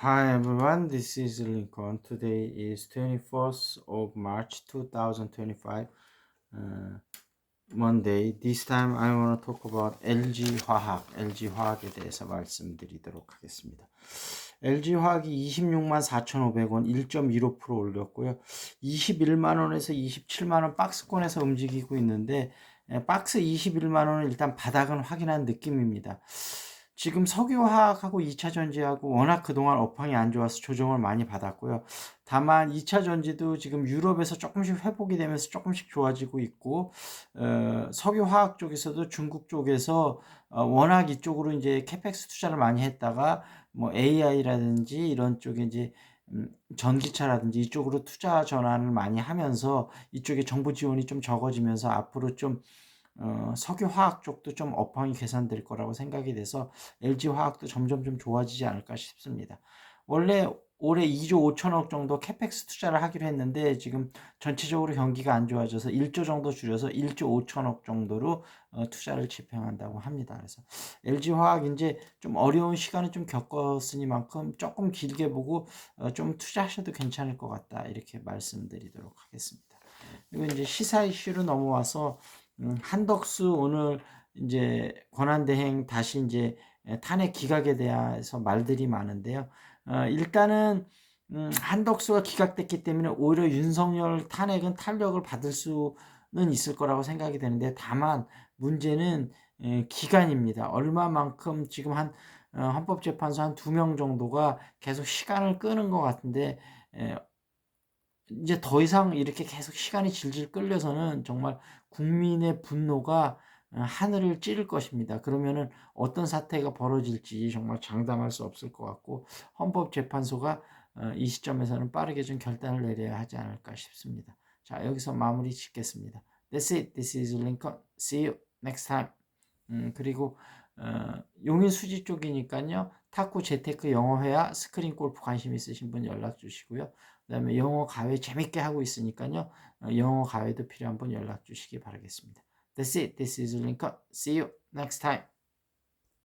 Hi everyone, this is Lincoln. Today is 24th of March 2025, uh, Monday. This time I want to talk about LG 화학, LG 화학에 대해서 말씀드리도록 하겠습니다. LG 화학이 26만 4,500원 1.15% 올렸고요. 21만 원에서 27만 원 박스권에서 움직이고 있는데 에, 박스 21만 원은 일단 바닥은 확인한 느낌입니다. 지금 석유화학하고 2차 전지하고 워낙 그동안 업황이 안 좋아서 조정을 많이 받았고요. 다만 2차 전지도 지금 유럽에서 조금씩 회복이 되면서 조금씩 좋아지고 있고 어, 석유화학 쪽에서도 중국 쪽에서 어, 워낙 이쪽으로 이제 캐펙스 투자를 많이 했다가 뭐 AI라든지 이런 쪽에 이제 음, 전기차라든지 이쪽으로 투자 전환을 많이 하면서 이쪽에 정부 지원이 좀 적어지면서 앞으로 좀 어, 석유화학 쪽도 좀 업황이 개선될 거라고 생각이 돼서 LG화학도 점점 좀 좋아지지 않을까 싶습니다. 원래 올해 2조 5천억 정도 캐펙스 투자를 하기로 했는데 지금 전체적으로 경기가 안 좋아져서 1조 정도 줄여서 1조 5천억 정도로 어, 투자를 집행한다고 합니다. 그래서 LG화학 이제 좀 어려운 시간을 좀 겪었으니만큼 조금 길게 보고 어, 좀 투자하셔도 괜찮을 것 같다 이렇게 말씀드리도록 하겠습니다. 그리고 이제 시사 이슈로 넘어와서 음, 한덕수 오늘 이제 권한대행 다시 이제 탄핵 기각에 대해서 말들이 많은데요. 어, 일단은 음, 한덕수가 기각됐기 때문에 오히려 윤석열 탄핵은 탄력을 받을 수는 있을 거라고 생각이 되는데 다만 문제는 에, 기간입니다. 얼마만큼 지금 한 어, 헌법재판소 한 두 명 정도가 계속 시간을 끄는 것 같은데 에, 이제 더 이상 이렇게 계속 시간이 질질 끌려서는 정말 국민의 분노가 어, 하늘을 찌를 것입니다. 그러면은 어떤 사태가 벌어질지 정말 장담할 수 없을 것 같고 헌법재판소가 어, 이 시점에서는 빠르게 좀 결단을 내려야 하지 않을까 싶습니다. 자 여기서 마무리 짓겠습니다. That's it. This is Lincoln. See you next time. 음, 그리고 어, 용인 수지 쪽이니까요. 탁구 재테크 영어회화 스크린 골프 관심 있으신 분 연락 주시고요. 그다음에 영어 가외 재밌게 하고 있으니까요. 어, 영어 가외도 필요한 분 연락 주시기 바라겠습니다. That's it. This is Lincoln. See you next time.